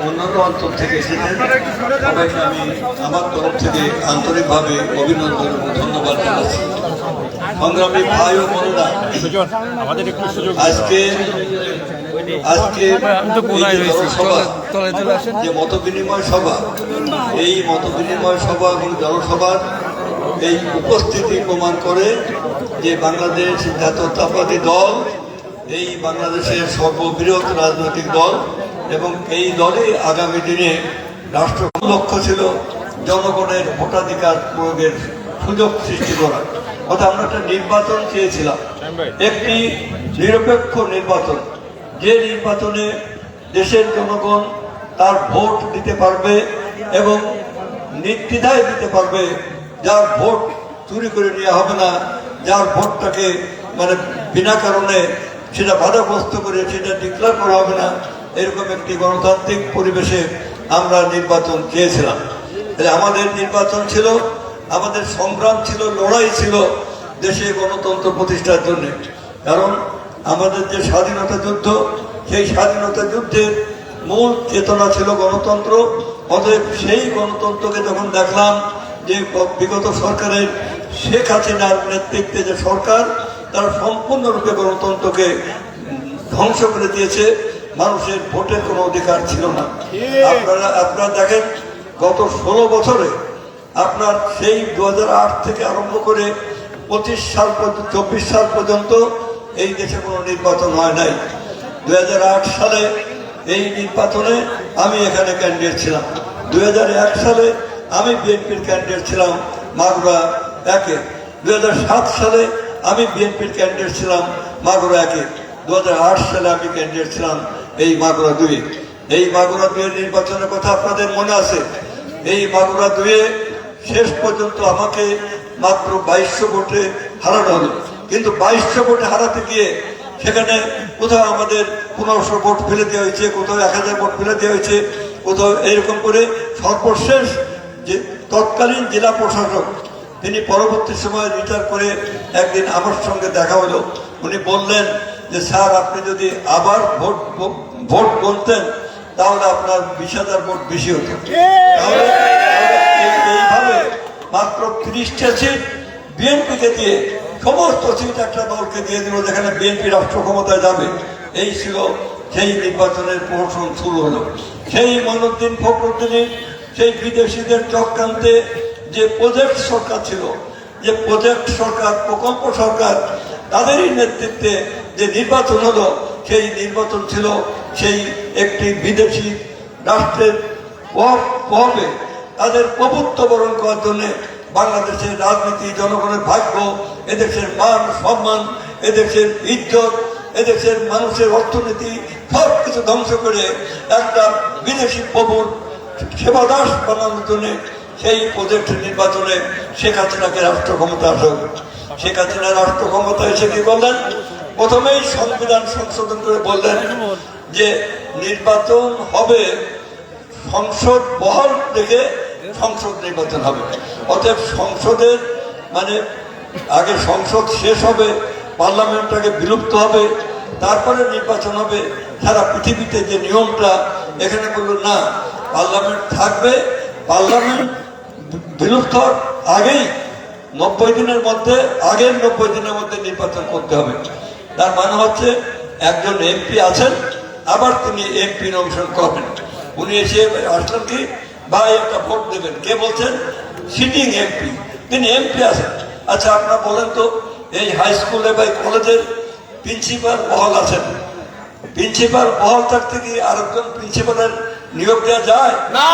অন্যান্য অঞ্চল থেকে এসেছেন আমি আমার তরফ থেকে আন্তরিকভাবে অভিনন্দন এবং ধন্যবাদ। জানাচ্ছি সংগ্রামী ভাই ও বোনেরা আজকে আজকে যে মত বিনিময় সভা এই মত বিনিময় সভা এবং জনসভার এই উপস্থিতি প্রমাণ করে যে বাংলাদেশ জাতীয়তাবাদী দল এই বাংলাদেশের সর্ববৃহৎ রাজনৈতিক দল এবং এই দলে আগামী দিনে রাষ্ট্র লক্ষ্য ছিল জনগণের ভোটাধিকার প্রয়োগের সুযোগ সৃষ্টি করা। অর্থাৎ আমরা একটা নির্বাচন চেয়েছিলাম। একটি নিরপেক্ষ নির্বাচন। যে নির্বাচনে দেশের জনগণ তার ভোট দিতে পারবে এবং নির্দ্বিধায় দিতে পারবে, যার ভোট চুরি করে নেওয়া হবে না, যার ভোটটাকে মানে বিনা কারণে সেটা বাধাগ্রস্ত করে সেটা ডিক্লেয়ার করা হবে না। এরকম একটি গণতান্ত্রিক পরিবেশে আমরা নির্বাচন চেয়েছিলাম। আমাদের নির্বাচন ছিল, আমাদের সংগ্রাম ছিল, লড়াই ছিল দেশে গণতন্ত্র প্রতিষ্ঠার জন্য। কারণ আমাদের যে স্বাধীনতা যুদ্ধ, সেই স্বাধীনতা যুদ্ধের মূল চেতনা ছিল গণতন্ত্র। অতএব সেই গণতন্ত্রকে যখন দেখলাম যে বিগত সরকারের শেখ হাসিনার নেতৃত্বে যে সরকার তারা সম্পূর্ণরূপে গণতন্ত্রকে ধ্বংস করে দিয়েছে। মানুষের ভোটের কোনো অধিকার ছিল না। আপনারা আপনারা দেখেন গত ষোলো বছরে আপনার সেই দু হাজার আট থেকে আরম্ভ করে পঁচিশ সাল পর্যন্ত চব্বিশ সাল পর্যন্ত এই দেশে কোনো নির্বাচন হয় নাই। দু হাজার আট সালে এই নির্বাচনে আমি এখানে ক্যান্ডিডেট ছিলাম। দু হাজার এক সালে আমি বিএনপির ক্যান্ডিডেট ছিলাম মাগুরা একে। দুই হাজার সাত সালে আমি বিএনপির ক্যান্ডিডেট ছিলাম মাগুরা একে। দু হাজার আট সালে আমি ক্যান্ডিডেট ছিলাম এই মাগুরা দুই। এই মাগুরা দুয়ের নির্বাচনের কথা আপনাদের মনে আছে? এই মাগুরা দুয়ে শেষ পর্যন্ত আমাকে মাত্র বাইশশো ভোটে হারানো হলো। কিন্তু বাইশশো ভোটে হারাতে গিয়ে সেখানে কোথাও আমাদের পনেরোশো ভোট ফেলে দেওয়া হয়েছে, কোথাও এক হাজার ভোট ফেলে দেওয়া হয়েছে, কোথাও এরকম করে সর্বশেষ যে তৎকালীন জেলা প্রশাসক তিনি পরবর্তী সময় রিটায়ার করে একদিন আমার সঙ্গে দেখা হলো। উনি বললেন যে, স্যার, আপনি যদি আবার ভোট ভোট বলতেন তাহলে আপনার বিশ হাজার ভোট বেশি হতো। এইভাবে মাত্র তিরিশটা সিট বিএনপিকে দিয়ে সমস্ত সিট একটা দলকে দিয়ে দিল, যেখানে বিএনপি রাষ্ট্র ক্ষমতায় যাবে। এই ছিল সেই নির্বাচনের প্রহসন শুরু হলো। সেই মনুদ্দিন ফখরুদ্দিনের সেই বিদেশিদের চক্রান্তে যে প্রজেক্ট সরকার ছিল, যে প্রজেক্ট সরকার, প্রকল্প সরকার, তাদেরই নেতৃত্বে যে নির্বাচন হলো, সেই নির্বাচন ছিল সেই একটি বিদেশি রাষ্ট্রের প্রভাবে তাদের প্রভুত্ব বরণ করার জন্য বাংলাদেশের রাজনীতি, জনগণের ভাগ্য, এদেশের মান, সম্মান, এদেশের ইজ্জত, এদেশের মানুষের অর্থনীতি সব কিছু ধ্বংস করে একটা বিদেশি প্রভুর সেবাদাস বানানোর জন্য সেই প্রজেক্ট নির্বাচনে শেখ হাসিনাকে রাষ্ট্র ক্ষমতা আসক। শেখ হাসিনা রাষ্ট্র ক্ষমতা এসে কি বললেন? প্রথমেই সংবিধান সংশোধন করে বললেন যে নির্বাচন হবে সংসদ বহাল থেকে সংসদ নির্বাচন হবে। অতএব সংসদের মানে আগে সংসদ শেষ হবে পার্লামেন্টটাকে বিলুপ্ত হবে, তারপরে নির্বাচন হবে। সারা পৃথিবীতে যে নিয়মটা এখানে বলল না, পার্লামেন্ট থাকবে, পার্লামেন্ট বিলুপ্ত আগেই নব্বই দিনের মধ্যে, আগের নব্বই দিনের মধ্যে নির্বাচন করতে হবে। তার মানে হচ্ছে একজন এমপি আছেন, আবার তিনি এমপি নমিশন করবেন। উনি এসে আসলেন কি, ভাই, একটা ভোট দেবেন। কে বলছেন? Sitting MP. তিনি এমপি আছেন। আচ্ছা আপনারা বলেন তো, এই হাই স্কুলে বা কলেজের প্রিন্সিপাল বহাল আছেন। প্রিন্সিপাল বহাল থাকতে কি আরেকজন প্রিন্সিপালের নিয়োগ দেওয়া যায়? না!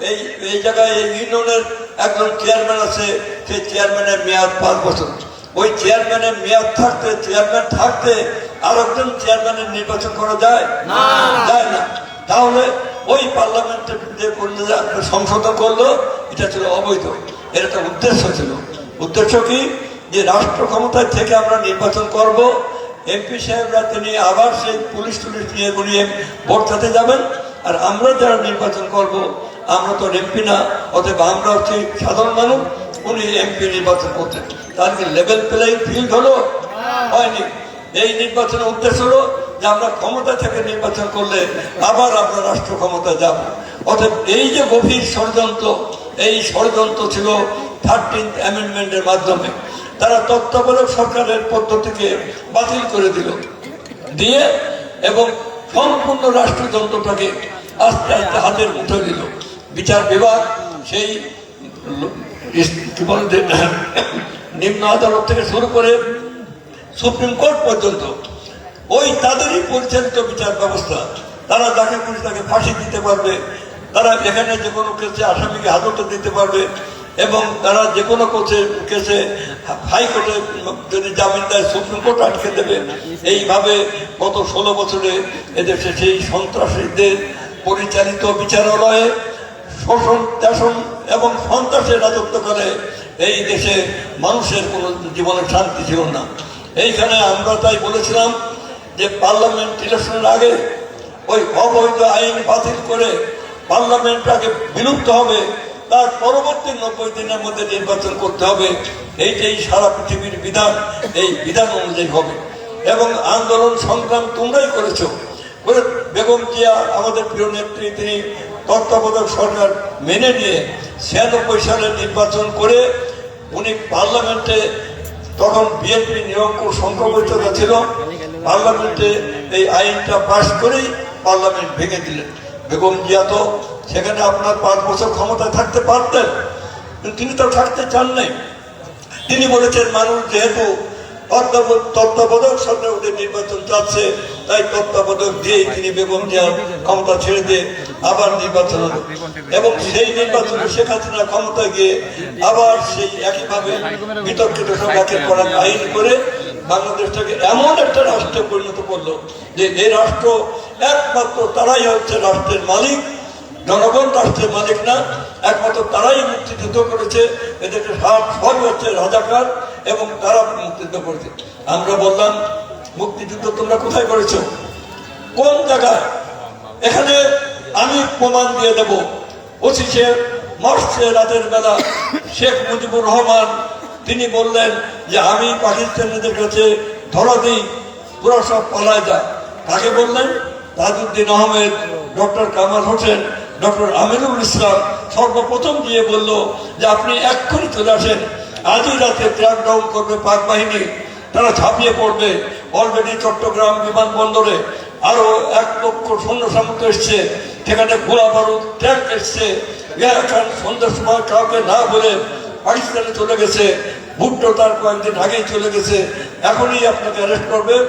এই এই জায়গায় এই ইউনিয়নের একজন চেয়ারম্যান আছে সেই চেয়ারম্যানের মেয়াদ পাঁচ বছর। ওই চেয়ারম্যানের মেয়াদ থাকতে চেয়ারম্যান থাকতে আরেকজন চেয়ারম্যানের নির্বাচন করা যায়? না। যায় না। তাহলে ওই পার্লামেন্টে যে করলে সংশোধন করল এটা ছিল অবৈধ। এর একটা উদ্দেশ্য ছিল। উদ্দেশ্য কি? যে রাষ্ট্র ক্ষমতায় থেকে আমরা নির্বাচন করব। এমপি সাহেবরা তিনি আবার সেই পুলিশ টুলিশ নিয়ে ভোট দিতে যাবেন। আর আমরা যারা নির্বাচন করব আমরা তো এমপি না অতএব আমরা হচ্ছি সাধারণ মানুষ উনি এমপি নির্বাচন করতেন তাহলে কি লেভেল প্লেইং ফিল্ড হলো? হয়নি। এই নির্বাচনের উদ্দেশ্য হলো যে আমরা ক্ষমতা থেকে নির্বাচন করলে আবার আমরা রাষ্ট্র ক্ষমতা যাব। অতএব এই যে গভীর ষড়যন্ত্র এই ষড়যন্ত্র ছিল থার্টিন্থ অ্যামেন্ডমেন্টের মাধ্যমে। তারা তত্ত্বাবধায়ক সরকারের পদ্ধতিকে বাতিল করে দিল। দিয়ে এবং সম্পূর্ণ রাষ্ট্রযন্ত্রটাকে আস্তে আস্তে হাতের মুঠে দিল বিচার বিভাগ সেই কি বলে নিম্ন আদালত থেকে শুরু করে সুপ্রিম কোর্ট পর্যন্ত, ওই তাদেরই পরিচালিত বিচার ব্যবস্থা। তারা যাকে খুশি তাকে ফাঁসি দিতে পারবে। তারা এখানে যে কোনো কেসে আসামিকে হাজতে দিতে পারবে। এবং তারা যে কোনো কেসে কেসে হাইকোর্টে যদি জামিন দেয়, সুপ্রিম কোর্ট আটকে দেবে। এইভাবে গত ষোলো বছরে এদেশে সেই সন্ত্রাসীদের পরিচালিত বিচারালয়ে শোষণ ত্যাষণ এবং সন্ত্রাসের রাজত্ব করে এই দেশে মানুষের কোনো জীবনে শান্তি ছিল না। এইখানে আমরা তাই বলেছিলাম যে পার্লামেন্ট ইলেকশনের আগে ওই অবৈধ আইন বাতিল করে পার্লামেন্টটাকে বিলুপ্ত হবে তার পরবর্তী নব্বই দিনের মধ্যে নির্বাচন করতে হবে। এই এইটাই সারা পৃথিবীর বিধান। এই বিধান অনুযায়ী হবে। এবং আন্দোলন সংগ্রাম তোমরাই করেছ। করে বেগম জিয়া, আমাদের প্রিয় নেত্রী, তিনি তত্ত্বাবধায়ক সরকার মেনে নিয়ে ছিয়ানব্বই সালে নির্বাচন করে উনি পার্লামেন্টে তখন বিএনপি নিরঙ্কুশ সংখ্যাগরিষ্ঠতা ছিল। পার্লামেন্টে এই আইনটা পাশ করেই পার্লামেন্ট ভেঙে দিলেন। বেগম জিয়া তো সেখানে আপনার পাঁচ বছর ক্ষমতায় থাকতে পারতেন তিনি তো থাকতে চান নাই। তিনি বলেছেন, মানুষ যেহেতু তত্ত্বাবধায়ক সরকার ওদের নির্বাচন চাচ্ছে তাই তত্ত্বাবধায়ক দিয়েই তিনি বেগম জিয়ার ক্ষমতা ছেড়ে দিয়ে আবার নির্বাচন এবং সেই নির্বাচনে শেখ হাসিনা ক্ষমতায় গিয়ে আবার সেই একইভাবে বিতর্কিত সভাকে করার আইন করে বাংলাদেশটাকে এমন একটা রাষ্ট্রে পরিণত করল যে এই রাষ্ট্র একমাত্র তারাই হচ্ছে রাষ্ট্রের মালিক, জনগণ রাষ্ট্রের মালিক না, একমাত্র তারাই মুক্তিযুদ্ধ করেছে, এদেরকে সবই হচ্ছে রাজাকার এবং তারা মুক্তিযুদ্ধ করেছে আমরা বললাম, মুক্তিযুদ্ধ তোমরা কোথায় করেছ? কোন জায়গায়? এখানে আমি প্রমাণ দিয়ে দেব। পঁচিশে মার্চে রাতের বেলা শেখ মুজিবুর রহমান, তিনি বললেন যে, আমি পাকিস্তানিদের কাছে ধরা দিই তোরা সব পালায় যা। কাকে বললেন? তাজউদ্দিন আহমেদ, ডক্টর কামাল হোসেন, ডক্টর আমিরুল ইসলাম সর্বপ্রথম গিয়ে বলল যে, আপনি এক্ষুনি চলে আসেন। আজই রাতে ক্র্যাকডাউন করবে পাক বাহিনী। তারা ঝাঁপিয়ে পড়বে। অলরেডি চট্টগ্রাম বিমানবন্দরে আরও এক লক্ষ সৈন্য সামন্ত এসছে। সেখানে গোলা বারুদ, ট্যাঙ্ক এসছে। ইয়ার সন্ধ্যার সময় কাউকে না বলে পাকিস্তানে চলে গেছে। ভুট্টো তার কয়েকদিন আগেই চলে গেছে। এখনই আপনাকে অ্যারেস্ট করবে।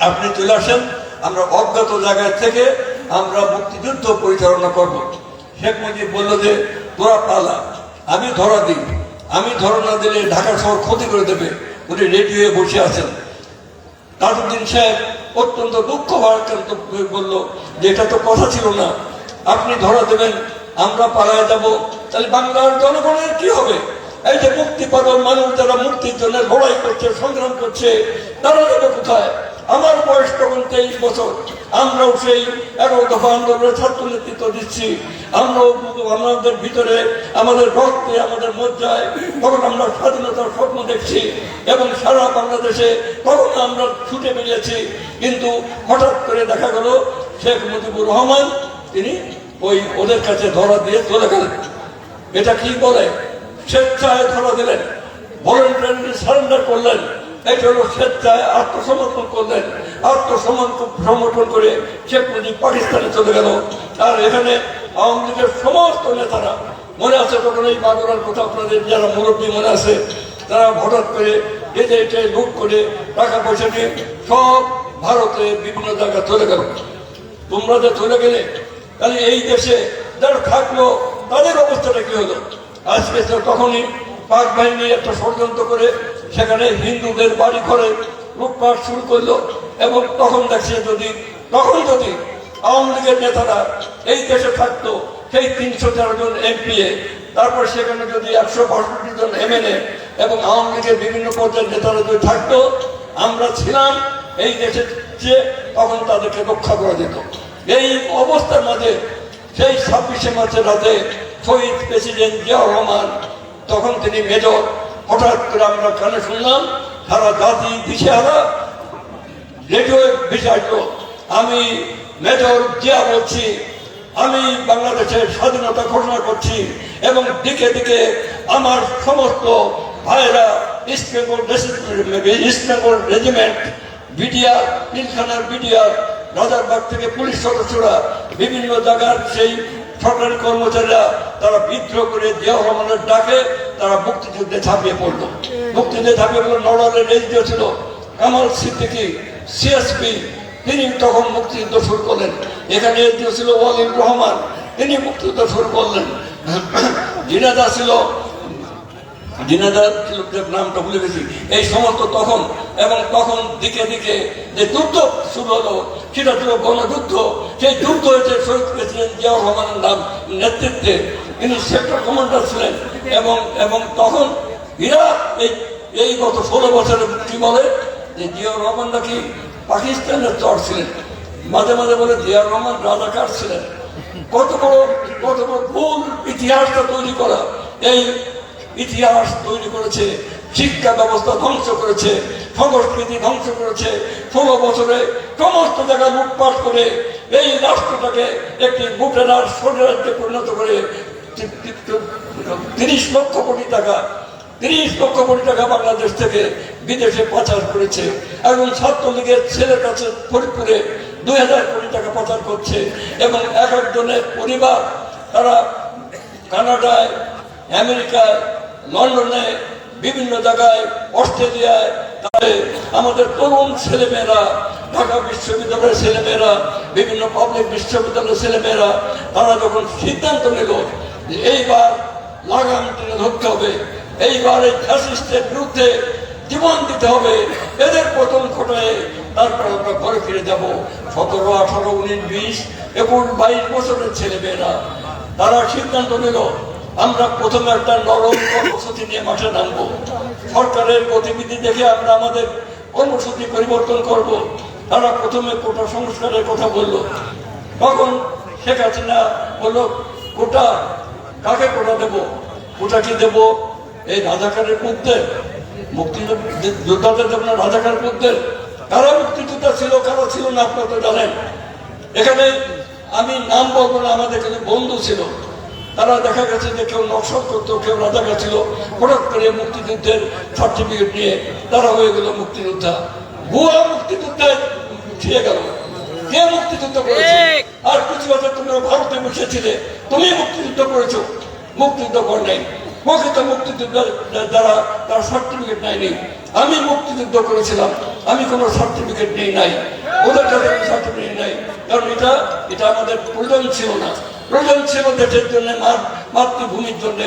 আপনি চলে আসেন। আমরা অজ্ঞাত জায়গায় থেকে আমরা মুক্তিযুদ্ধ পরিচালনা করব। শেখ মুজিব বলল যে, তোরা পালা। আমি ধরা দিই। আমি ধরনা দিলে ঢাকা শহর ক্ষতি করে দেবে। উনি রেডি হয়ে বসে আছেন। তাজউদ্দিন সাহেব অত্যন্ত দুঃখ ভারাক্রান্ত বলল, যে এটা তো কথা ছিল না। আপনি ধরা দেবেন, আমরা পালায় যাব। তাহলে বাংলার জনগণের কি হবে? এই যে মুক্তি পাগল মানুষ যারা মুক্তির জন্য লড়াই করছে, সংগ্রাম করছে, তারা যাবে কোথায়? আমার বয়স তখন তেইশ বছর। আমরাও সেই এগারো দফা আন্দোলনের ছাত্র নেতৃত্ব দিচ্ছি। আমরাও আমাদের ভিতরে আমাদের রক্তে, আমাদের মজ্জায় তখন আমরা স্বাধীনতার স্বপ্ন দেখছি এবং সারা বাংলাদেশে তখন আমরা ছুটে বেরিয়েছি। কিন্তু হঠাৎ করে দেখা গেল, শেখ মুজিবুর রহমান তিনি ওই ওদের কাছে ধরা দিয়ে চলে গেলেন। এটা কি বলে? স্বেচ্ছায় ধরা দিলেন। ভলেন্টারি সারেন্ডার করলেন। এটা হলো স্বেচ্ছায় আত্মসমর্পণ করলেন। আত্মসমর্পণ সমর্পণ করে শেখ মুজিব পাকিস্তানে চলে গেল। আর এখানে আওয়ামী লীগের সমস্ত নেতারা মনে আছে তখন এই বাগড়ার কথা আপনাদের, যারা মুরব্বী মনে আছে, তারা হঠাৎ করে এতে এটে লুট করে টাকা পয়সা নিয়ে সব ভারতে বিভিন্ন জায়গায় চলে গেল। তোমরা যে চলে গেলে, তাহলে এই দেশে যারা থাকল, তাদের অবস্থাটা কি হলো? আজকে তো তখনই পাক বাহিনী একটা ষড়যন্ত্র করে সেখানে হিন্দুদের বাড়ি ঘরে লুটপাট শুরু করল এবং তখন দেখছে যদি, তখন যদি আওয়ামী লীগের নেতারা এই দেশে থাকতো, সেই তিনশো তেরো জন এমপিএ তারপর সেখানে যদি একশো বাষট্টি জন এমএলএ এবং আওয়ামী লীগের বিভিন্ন পর্যায়ের নেতারা যদি থাকতো, আমরা ছিলাম এই দেশের যে তখন তাদেরকে রক্ষা করা যেত। এই অবস্থার মাঝে সেই ছাব্বিশে মার্চের রাতে শহীদ প্রেসিডেন্ট জিয়া রহমান, তখন তিনি মেজর, হঠাৎ করে আমরা কানে শুনলাম সারা জাতি দিশেহারা, রেডিও বিষয়টা আমি মেজর জিয়া বলছি, আমি বাংলাদেশের স্বাধীনতা ঘোষণা করছি এবং দিকে দিকে আমার সমস্ত ভাইয়েরা east Bengal east Bengal regiment, BDR, পিলখানার BDR Rajarbagh থেকে পুলিশ সদস্যরা বিভিন্ন জায়গার সেই সরকারি কর্মচারীরা তারা বিদ্রোহ করে জিয়া রহমানের ডাকে তারা মুক্তিযুদ্ধে ঝাঁপিয়ে পড়ল। মুক্তিযুদ্ধে ঝাঁপিয়ে পড়ল নড়ালের রেজিও দিয়েছিল। কামাল সিদ্দিকী, সিএসপি, তিনি তখন মুক্তিযুদ্ধ শুরু করলেন। এখানে ছিল ওয়ালিম রহমান, তিনি মুক্তিযুদ্ধ শুরু করলেন। জিনাদা ছিল দিনাদার নামটা ভুলে গেছি। এই সমস্ত তখন এবং তখন দিকে দিকে যে যুদ্ধ শুরু হলো, সেটা ছিল গণযুদ্ধ। সেই যুদ্ধ হয়েছে শহীদ প্রেসিডেন্ট জিয়াউর রহমানের নাম, নেতৃত্বে তিনি সেক্টর কমান্ডার ছিলেন। এবং এবং তখন এরা এই এই গত ষোলো বছরে কি বলে যে জিয়াউর রহমান নাকি পাকিস্তানের চর ছিলেন। মাঝে মাঝে বলে জিয়াউর রহমান রাজাকার ছিলেন। কত বড় কত বড় ভুল ইতিহাসটা তৈরি করা। এই ইতিহাস তৈরি করেছে, শিক্ষা ব্যবস্থা ধ্বংস করেছে, সংস্কৃতি ধ্বংস করেছে। ষোলো বছরে সমস্ত জায়গা লুটপাট করে এই রাষ্ট্রটাকে একটি বুটেরার স্বরাজ্যে পরিণত করে তিরিশ লক্ষ কোটি টাকা, তিরিশ লক্ষ কোটি টাকা বাংলাদেশ থেকে বিদেশে পাচার করেছে। এবং ছাত্রলীগের ছেলের কাছে ফরিদপুরে দুই হাজার কোটি টাকা পাচার করছে এবং এক একজনের পরিবার, তারা কানাডায়, আমেরিকায় লন্ডনে বিভিন্ন জায়গায়, অস্ট্রেলিয়ায় তাহলে আমাদের তরুণ ছেলেমেয়েরা, ঢাকা বিশ্ববিদ্যালয়ের ছেলেমেয়েরা, বিভিন্ন পাবলিক বিশ্ববিদ্যালয়ের ছেলেমেয়েরা, তারা যখন সিদ্ধান্ত নিল যে এইবার লাগাম টেনে ধরতে হবে, এইবার এই ফ্যাসিস্টের বিরুদ্ধে জীবন দিতে হবে, এদের প্রথম ঘটায় তারপর আমরা ঘরে ফিরে যাব। সতেরো, আঠারো, উনিশ, বিশ, একুশ, বাইশ বছরের ছেলেমেয়েরা, তারা সিদ্ধান্ত নিল আমরা প্রথমে একটা নরম কর্মসূচি নিয়ে মাঠে নামবো। সরকারের গতিবিধি দেখে আমরা আমাদের কর্মসূচি পরিবর্তন করব। তারা প্রথমে কোটা সংস্কারের কথা বলল। তখন শেখ হাসিনা বলল, কোটা কাকে কোটা দেব? কোটা কি দেব? এই রাজাকারের মধ্যে? মুক্তিযোদ্ধাদের দেব না রাজাকারের মধ্যে? কারা মুক্তিযোদ্ধা ছিল, কারা ছিল না আপনারা জানেন। এখানে আমি নাম বলব না, আমাদের কাছে বন্ধু ছিল। তারা দেখা গেছে যে কেউ নকশল করতো কেউ রাজাকার ছিল হঠাৎ করে মুক্তিযুদ্ধের সার্টিফিকেট নিয়ে তারা হয়ে গেল মুক্তিযোদ্ধা। ভুয়া মুক্তিযুদ্ধে ছিয়ে গেল। কে মুক্তিযুদ্ধ করেছে? আর কিছু বছর তোমরা ভারতে বসেছিলে। তুমি মুক্তিযুদ্ধ করেছ। মুক্তিযুদ্ধ কর নাই। প্রকৃত মুক্তিযুদ্ধ যারা তার সার্টিফিকেট নেয়নি। আমি মুক্তিযুদ্ধ করেছিলাম। আমি কোনো সার্টিফিকেট নেই নাই। ওদের কাছে সার্টিফিকেট নাই। কারণ এটা এটা আমাদের প্রয়োজন ছিল না। প্রয়োজন ছিল দেশের জন্য মাতৃভূমির জন্য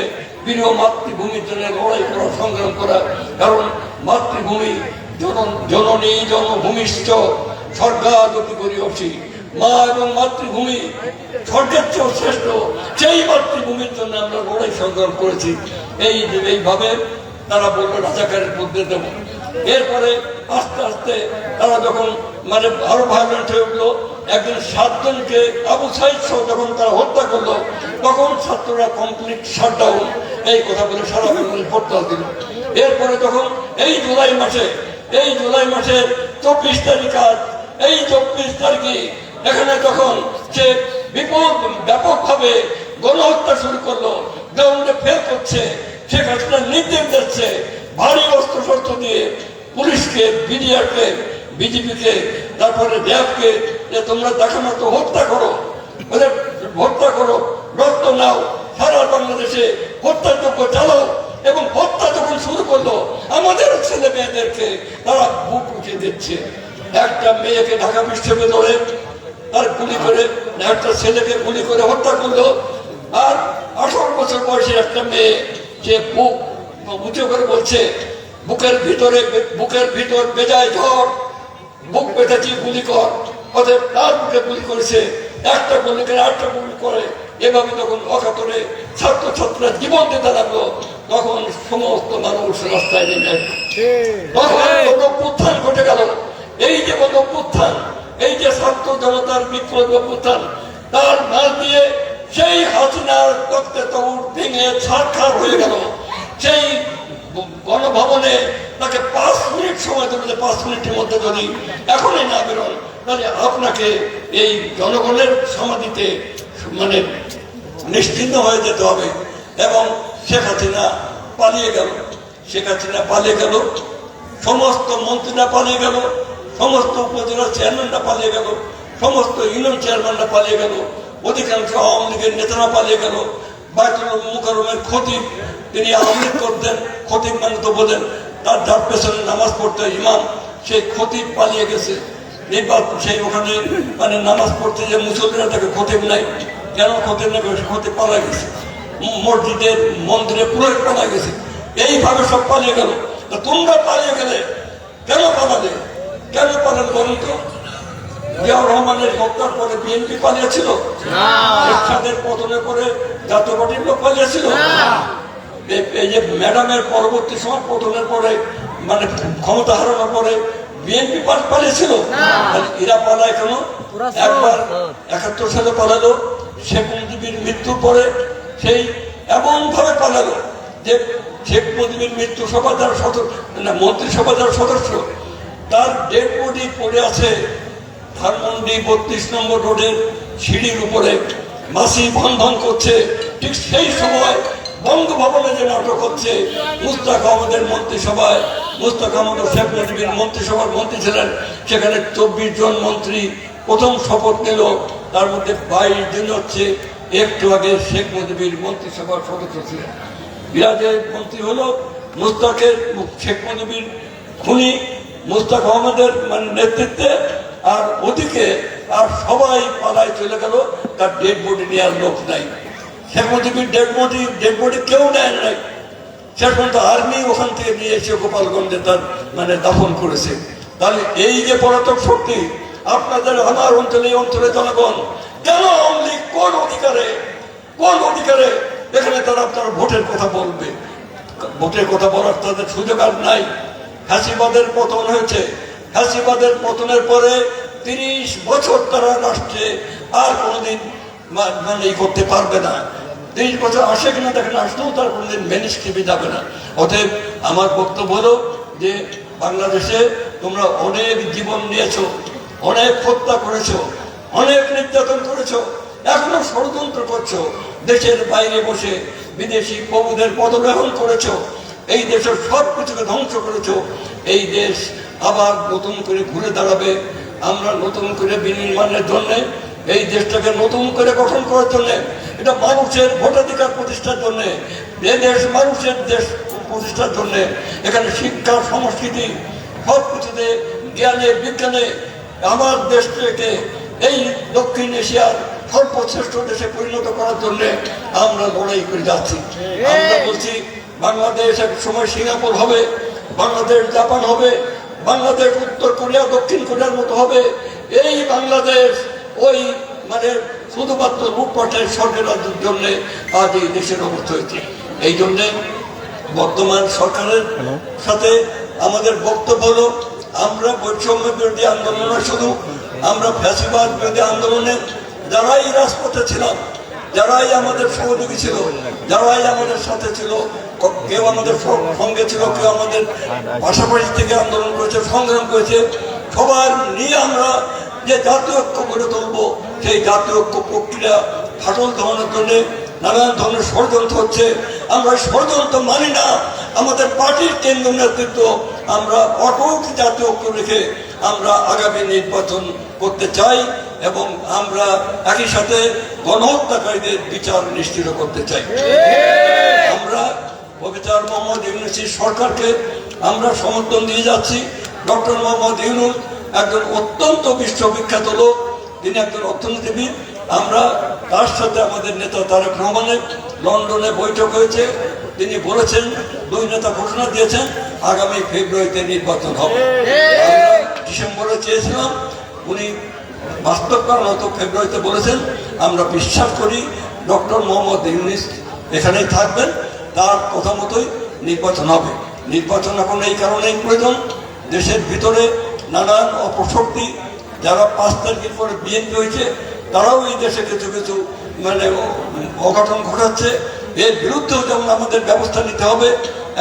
প্রিয় মাতৃভূমির জন্য লড়াই করা, সংগ্রাম করা। কারণ মাতৃভূমি জন জননী জন্মভূমিষ্ঠ স্বর্গাগতি করিয়সী মা এবং মাতৃভূমি স্বর্গের চেয়েও শ্রেষ্ঠ, সেই মাতৃভূমির জন্য আমরা লড়াই, সংগ্রাম করেছি। এই এইভাবে তারা বলল রাজাকারের মধ্যে দেবো। এরপরে আস্তে আস্তে তারা যখন মানে আরও ভায়োলেন্ট হয়ে উঠল একদিন সাতজনকে আবু সাইদ সহ যখন তারা হত্যা করল, তখন ছাত্ররা কমপ্লিট শাটডাউন এই কথা বলে সারা বাংলাদেশ হরতাল দিল। এরপরে যখন এই জুলাই মাসে, এই জুলাই মাসের চব্বিশ তারিখ আজ, এই চব্বিশ তারিখে এখানে তখন সে বিপুল, ব্যাপকভাবে গণহত্যা শুরু করল গ্রাউন্ডে ফেল করছে, শেখ হাসিনা নির্দেশ দিচ্ছে, ভারী অস্ত্র শস্ত্র দিয়ে পুলিশকে বিডিআরকে বিজেপিকে তারপরে র্যাবকে যে তোমরা দেখা মতো হত্যা করো হত্যা করো, রক্ত নাও, সারা বাংলাদেশে হত্যাযোগ্য চালাও এবং হত্যা যখন শুরু করল, আমাদের ছেলে মেয়েদেরকে তারা বুক উঠিয়ে দিচ্ছে। একটা মেয়েকে ঢাকা বিশ্ববিদ্যালয়ে তার গুলি করে, একটা ছেলেকে গুলি করে হত্যা করল। আর আঠারো বছর বয়সের একটা মেয়ে যে বুক উঁচু করে বলছে, বুকের ভিতরে বুকের ভিতর বেজায় ঝড়, বুক পেতেছি গুলি কর। অতএব তার বুকে গুলি করেছে একটা গুলি করে আটটা গুলি করে। এভাবে যখন অকাতরে ছাত্র ছাত্ররা জীবন দিতে লাগল তখন সমস্ত মানুষ রাস্তায় নেমে। তখন গণপুত্থান ঘটে গেল। এই যে গণপুত্থান এই যে ছাত্র জনতার বিপ্লব অভ্যুত্থান তার মাঝ দিয়ে সেই হাসিনার তত্ত্বে তবুর ভেঙে ছাড়খাড় হয়ে গেল। সেই গণভবনে তাকে পাঁচ মিনিট সময় দেবে পাঁচ মিনিটের মধ্যে যদি এখনই না বেরোন তাহলে আপনাকে এই জনগণের সমাধিতে মানে নিশ্চিন্ত হয়ে যেতে হবে। এবং শেখ হাসিনা পালিয়ে গেল। শেখ হাসিনা পালিয়ে গেল। সমস্ত মন্ত্রীরা পালিয়ে গেল। সমস্ত উপজেলা চেয়ারম্যানরা পালিয়ে গেল। সমস্ত ইউনিয়ন চেয়ারম্যানরা পালিয়ে গেল। অধিকাংশ আওয়ামী লীগের নেতারা পালিয়ে গেল। বাইতুল মুকারমের খতিব, তিনি আওয়ামী লীগ করতেন, খতিব মানে তো বোঝেন তার যার পেছনে নামাজ পড়তে ইমাম, সেই খতিব পালিয়ে গেছে। এইবার সেই ওখানে মানে নামাজ পড়তে যে মুসল্লিরা তাকে খতিব নাই কেন খতিব না সে খতিব পালা গেছে। মসজিদের মন্দিরে পুরোই পালা গেছে। এইভাবে সব পালিয়ে গেল। তা তোমরা পালিয়ে গেলে কেন পালালে? কেন পালালে বলুন তো? জিয়াউর রহমানের হত্যার পরে বিএনপি পালিয়েছিল? এরশাদের পতনের পরে জাতীয় পার্টির লোক পালিয়েছিল? এই যে ম্যাডামের পরবর্তী সময় পতনের পরে মানে ক্ষমতা হারানোর পরে বিএনপি পালিয়েছিল? এরা পালায় কেন? একবার একাত্তর সালে পালালো শেখ মুজিবের মৃত্যুর পরে সেই এমন ভাবে পালালো যে শেখ মুজিবের মৃত্যু সভা যারা সদস্য না মন্ত্রিসভা যারা সদস্য তার ডেড বডি পড়ে আছে ধানমন্ডি বত্রিশ নম্বর রোডের সিঁড়ির উপরে। মাসি বন্ধন করছে। ঠিক সেই সময় বঙ্গভবনে যে নাটক হচ্ছে মুস্তাক আহমদের মন্ত্রিসভায় মুস্তাক আহমদ শেখ মুজিবের মন্ত্রিসভার মন্ত্রী ছিলেন। সেখানে চব্বিশ জন মন্ত্রী প্রথম শপথ নিল। তার মধ্যে বাইশ দিন হচ্ছে একটু আগে শেখ মুজিবের মন্ত্রিসভার সদস্য ছিলেন। বিরাজের মন্ত্রী হলো মুস্তাকের শেখ মুজিবির খুনি মুস্তাক আহমদের মানে নেতৃত্বে। আর ওদিকে আর সবাই পালায় চলে গেল। তার ডেড বডি নেওয়ার লোক নাই। Sheikh Mujibur dead body dead body কেউ নেয় নাই। শেষ পর্যন্ত আর্মি ওখান থেকে নিয়ে এসে গোপালগঞ্জে তার মানে দাফন করেছে। তাহলে এই যে পলাতক শক্তি, আপনাদের, আমার অঞ্চলে, এই অঞ্চলে জনগণ, কেন আওয়ামী কোন অধিকারে কোন অধিকারে এখানে তারা আপনারা ভোটের কথা বলবে? ভোটের কথা বলার তাদের সুযোগ আর নাই। হাসিবাদের পতন হয়েছে। হাসিবাদের পতনের পরে তিরিশ বছর তারা রাষ্ট্রে আর কোনোদিন মানে করতে পারবে না। তিরিশ বছর আসে কিনা দেখেন, আসলেও তার কোনোদিন মেনিস টিভি যাবে না। অতএব আমার বক্তব্য হলো যে, বাংলাদেশে তোমরা অনেক জীবন নিয়েছো, অনেক হত্যা করেছ, অনেক নির্যাতন করেছ, এখনও ষড়যন্ত্র করছ, দেশের বাইরে বসে বিদেশি প্রভুদের পদগ্রহণ করেছ, এই দেশের সব কিছুকে ধ্বংস করেছ, এই দেশ আবার নতুন করে ঘুরে দাঁড়াবে। আমরা নতুন করে বিনির্মাণের জন্য এই দেশটাকে নতুন করে গঠন করার জন্য, এটা মানুষের ভোটাধিকার প্রতিষ্ঠার জন্য, এ দেশ মানুষের দেশ প্রতিষ্ঠার জন্য, এখানে শিক্ষা, সংস্কৃতি সব কিছুতে জ্ঞানে, বিজ্ঞানে আমার দেশটাকে এই দক্ষিণ এশিয়ার সর্বশ্রেষ্ঠ দেশে পরিণত করার জন্য আমরা লড়াই করে যাচ্ছি। আমরা বলছি, বাংলাদেশ এক সময় সিঙ্গাপুর হবে, বাংলাদেশ জাপান হবে, বাংলাদেশ উত্তর কোরিয়া, দক্ষিণ কোরিয়ার মতো হবে, এই বাংলাদেশ ওই মানে শুধুমাত্র লুটপাটের স্বর্গের রাজ্যের জন্য আজ এই দেশের অবস্থা হয়েছে। এই জন্যে বর্তমান সরকারের সাথে আমাদের বক্তব্য হলো আমরা বৈষম্য বিরোধী আন্দোলনে শুধু আমরা ফ্যাসিবাদ বিরোধী আন্দোলনে যারাই রাজপথে ছিলাম যারাই আমাদের সহযোগী ছিল যারাই আমাদের সাথে ছিল কেউ আমাদের সঙ্গে ছিল কেউ আমাদের পাশাপাশি থেকে আন্দোলন করেছে সংগ্রাম করেছে সবার নিয়ে আমরা যে জাতীয় ঐক্য গড়ে তুলবো, সেই জাতীয় ঐক্য প্রক্রিয়া ফাটল ধরানোর জন্য নানান ধরনের ষড়যন্ত্র হচ্ছে। আমরা ষড়যন্ত্র মানি না। আমাদের পার্টির কেন্দ্র নেতৃত্ব আমরা অটুট জাতীয় ঐক্য রেখে আমরা আগামী নির্বাচন করতে চাই এবং আমরা একই সাথে গণহত্যাকারীদের বিচার নিশ্চিত করতে চাই। আমরা প্রফেসর মোহাম্মদ ইউনুসির সরকারকে আমরা সমর্থন দিয়ে যাচ্ছি। ডক্টর মোহাম্মদ ইউনুস একজন অত্যন্ত বিশ্ববিখ্যাত লোক। তিনি একজন অর্থনীতিবিদ। আমরা তার সাথে আমাদের নেতা তারেক রহমানের লন্ডনে বৈঠক হয়েছে। তিনি বলেছেন, দুই নেতা ঘোষণা দিয়েছেন, আগামী ফেব্রুয়ারিতে নির্বাচন হবে। ডিসেম্বরে চেয়েছিলাম, উনি বাস্তব কারণ হয়তো ফেব্রুয়ারিতে বলেছেন। আমরা বিশ্বাস করি ডক্টর মোহাম্মদ ইউনিস এখানেই থাকবেন। তার কথা মতোই নির্বাচন হবে। নির্বাচন এখন এই কারণেই প্রয়োজন। দেশের ভিতরে নানান অপশক্তি যারা পাঁচ তারিখের পরে বিএনপি হয়েছে তারাও এই দেশে কিছু কিছু মানে অঘটন ঘটাচ্ছে। এর বিরুদ্ধেও যেমন আমাদের ব্যবস্থা নিতে হবে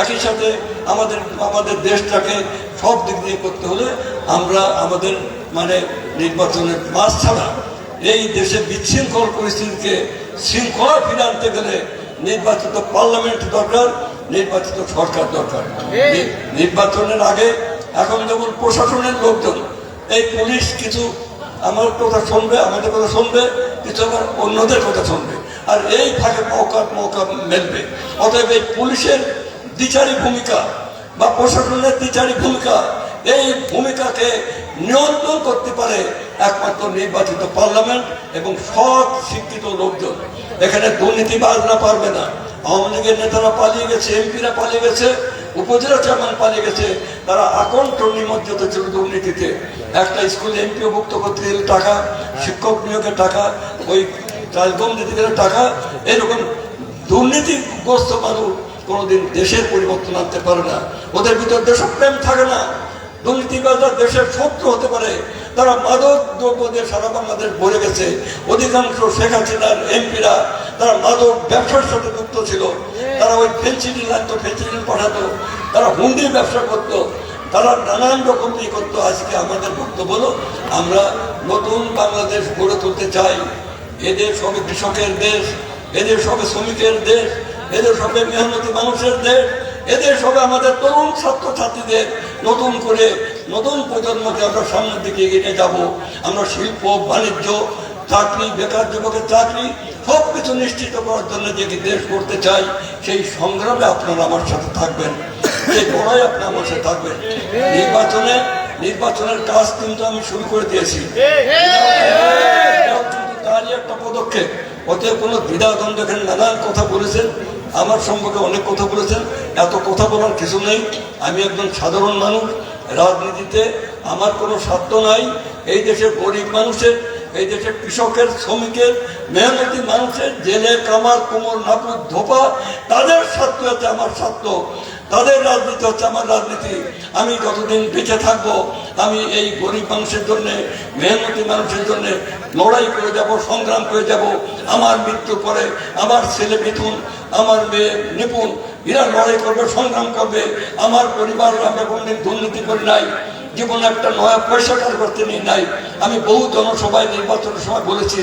একই সাথে আমাদের আমাদের দেশটাকে সব দিক দিয়ে করতে হলে আমরা আমাদের মানে নির্বাচনের মাস ছাড়া এই দেশে বিশৃঙ্খল পরিস্থিতিকে শৃঙ্খলা ফিরে আনতে গেলে নির্বাচিত পার্লামেন্ট দরকার নির্বাচিত সরকার দরকার। নির্বাচনের আগে এখন যেমন প্রশাসনের লোকজন, এই পুলিশ কিছু আমার কথা শুনবে, আমাদের কথা শুনবে, কিছু আবার অন্যদের কথা শুনবে। আর এই ফাঁকে মৌকা মৌকা মেলবে। অতএব এই পুলিশের দ্বিচারী ভূমিকা বা প্রশাসনের দ্বিচারী ভূমিকা, এই ভূমিকাকে নিয়ন্ত্রণ করতে পারে একমাত্র নির্বাচিত পার্লামেন্ট এবং সৎ শিক্ষিত লোকজন। এখানে দুর্নীতিবাজরা পারবে না। আওয়ামী লীগের নেতারা পালিয়ে গেছে, এমপিরা পালিয়ে গেছে। উপজেলা চেয়ারম্যান পালিয়ে গেছে। তারা আকণ্ঠ নিমজ্জিত ছিল দুর্নীতিতে। একটা স্কুল এমপিও ভুক্ত করতে গেলে টাকা, শিক্ষক নিয়োগের টাকা, ওই চালগম দিতে গেলে টাকা, এরকম দুর্নীতিগ্রস্ত মানুষ কোনোদিন দেশের পরিবর্তন আনতে পারে না। ওদের ভিতর দেশপ্রেম থাকে না। দুর্নীতিবাজরা দেশের শত্রু হতে পারে। তারা মাদক দ্রব্য দিয়ে সারা বাংলাদেশ ভরে গেছে। অধিকাংশ শেখ হাসিনার এমপিরা তারা মাদক ব্যবসার সাথে যুক্ত ছিল। তারা ওই ফেন্সিডিল লাগতো ফেন্সিডিল পাঠাতো। তারা হুন্ডির ব্যবসা করতো। তারা নানান রকম ই করতো। আজকে আমাদের বক্তব্য হলো, আমরা নতুন বাংলাদেশ গড়ে তুলতে চাই। এদের সবে কৃষকের দেশ এদের সবে শ্রমিকের দেশ এদের সবে মেহনতি মানুষের দেশ এদের সবে আমাদের তরুণ ছাত্রছাত্রীদের নতুন করে নতুন প্রজন্মকে আমরা সামনের দিকে এগিয়ে যাব। আমরা শিল্প, বাণিজ্য, চাকরি, বেকার যুবকের চাকরি, সব কিছু নিশ্চিত করার জন্য যে দেশ করতে চাই, সেই সংগ্রামে আপনারা আমার সাথে থাকবেন। সেই লড়াই আপনি আমার সাথে থাকবেন। নির্বাচনে, নির্বাচনের কাজ কিন্তু আমি শুরু করে দিয়েছি। তারই একটা পদক্ষেপ। অতএব কোনো দ্বিধাদ্বন্দ্ব এখানে নানান কথা বলেছেন। আমার সম্পর্কে অনেক কথা বলেছেন। এত কথা বলার কিছু নেই। আমি একজন সাধারণ মানুষ। রাজনীতিতে আমার কোনো স্বার্থ নাই। এই দেশের গরিব মানুষের, এই দেশের কৃষকের, শ্রমিকের, মেহনতি মানুষের, জেলে, কামার, কোমর নাপুর ধোপা, তাদের স্বার্থ আছে, আমার স্বার্থ। তাদের রাজনীতি হচ্ছে আমার রাজনীতি। আমি যতদিন বেঁচে থাকব, আমি এই গরিব মানুষের জন্য, মেহনতি মানুষের জন্য লড়াই করে যাব, সংগ্রাম করে যাব। আমার মৃত্যু পরে আমার ছেলে মিথুন, আমার মেয়ে নিপুণ, এরা লড়াই করবে, সংগ্রাম করবে। আমার পরিবার আমরা কোনদিন দুর্নীতি করি নাই। জীবনে একটা নয়া পয়সা কাজ করতে নিয়ে নাই। আমি বহু জনসভায়, নির্বাচনের সময় বলেছি,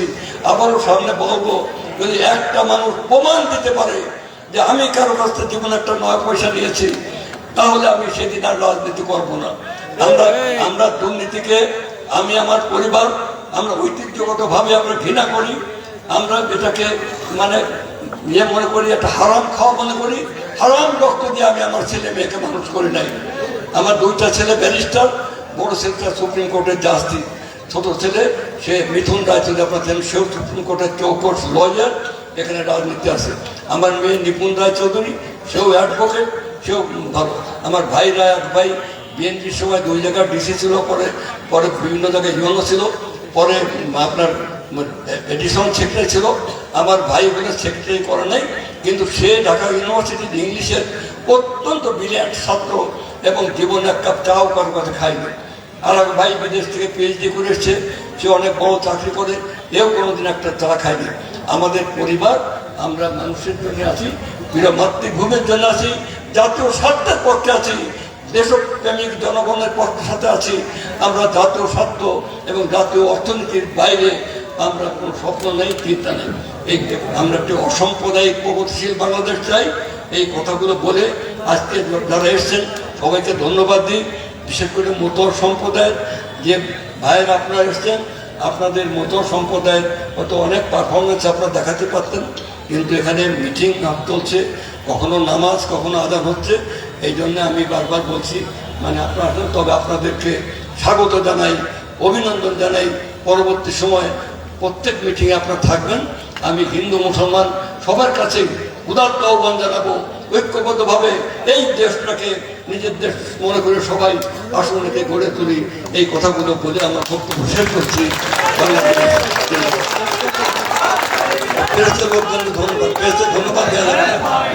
আবারও সামনে বলব, যদি একটা মানুষ প্রমাণ দিতে পারে যে আমি কারও কাছ থেকে জীবনে একটা নয়া পয়সা নিয়েছি, তাহলে আমি সেদিন আর রাজনীতি করব না। আমরা আমরা দুর্নীতিকে, আমি আমার পরিবার, আমরা ঐতিহ্যগত ভাবে আমরা ঘৃণা করি, আমরা এটাকে মানে ইয়ে মনে করি, একটা হারাম খাওয়া মনে করি, হারাম রক্ত দিয়ে আমি আমার ছেলে মেয়েকে মানুষ করি নাই। আমার দুইটা ছেলে ব্যারিস্টার, বড় ছেলেটা সুপ্রিম কোর্টের জাস্তি ছোট ছেলে, সে মিথুন রায়চৌধুরী আপনার জানেন, সেও সুপ্রিম কোর্টের চৌকোর্স লয়ার এখানে রাজনীতি আছে। আমার মেয়ে নিপুণ রায় চৌধুরী, সেও অ্যাডভোকেট সেও ভালো। আমার ভাই রায় এক ভাই বিএনপির সময় দুই জায়গায় ডিসি ছিল, পরে পরে বিভিন্ন জায়গায় ইউনো ছিল, পরে আপনার এডিশন সেক্রেটারি ছিল। আমার ভাই বোনের সেক্রেটারি করে নাই, কিন্তু সে ঢাকা ইউনিভার্সিটির ইংলিশের অত্যন্ত ব্রিলিয়ান্ট ছাত্র এবং জীবনে এক কাপ চাও কারোর কাছে খাইনি আর এক ভাই বিদেশ থেকে পিএইচডি করে এসছে, সে অনেক বড় চাকরি করে, এও কোনোদিন একটা চা খায়নি। আমাদের পরিবার, আমরা মানুষের জন্য আছি প্রিয় মাতৃভূমির জন্য আছি, জাতীয় স্বার্থের পক্ষে আছি, দেশপ্রেমিক জনগণের পক্ষের সাথে আছি, আমরা জাতীয় স্বার্থ এবং জাতীয় অর্থনীতির বাইরে আমরা কোনো স্বপ্ন নেই, চিন্তা নেই। এই আমরা একটি অসাম্প্রদায়িক, প্রগতিশীল বাংলাদেশ চাই, এই কথাগুলো বলে আজকে যারা এসছেন, সবাইকে ধন্যবাদ দিই। বিশেষ করে মতর সম্প্রদায়ের যে ভাইয়েরা আপনারা এসছেন আপনাদের মতো সম্প্রদায়ের হয়তো অনেক পারফরমেন্স আপনারা দেখাতে পারতেন, কিন্তু এখানে মিটিং নাম চলছে, কখনো নামাজ, কখনো আদান হচ্ছে। এই জন্য আমি বারবার বলছি মানে আপনারা তবে আপনাদেরকে স্বাগত জানাই, অভিনন্দন জানাই। পরবর্তী সময় প্রত্যেক মিটিংয়ে আপনারা থাকবেন। আমি হিন্দু, মুসলমান সবার কাছে উদার আহ্বান জানাব। ঐক্যবদ্ধভাবে এই দেশটাকে, নিজের দেশ মনে করে সবাই আসনকে গড়ে তুলি। এই কথাগুলো বলে আমার বক্তব্য শেষ করছি। ধন্যবাদ ধন্যবাদ ভাই।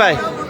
ভাই।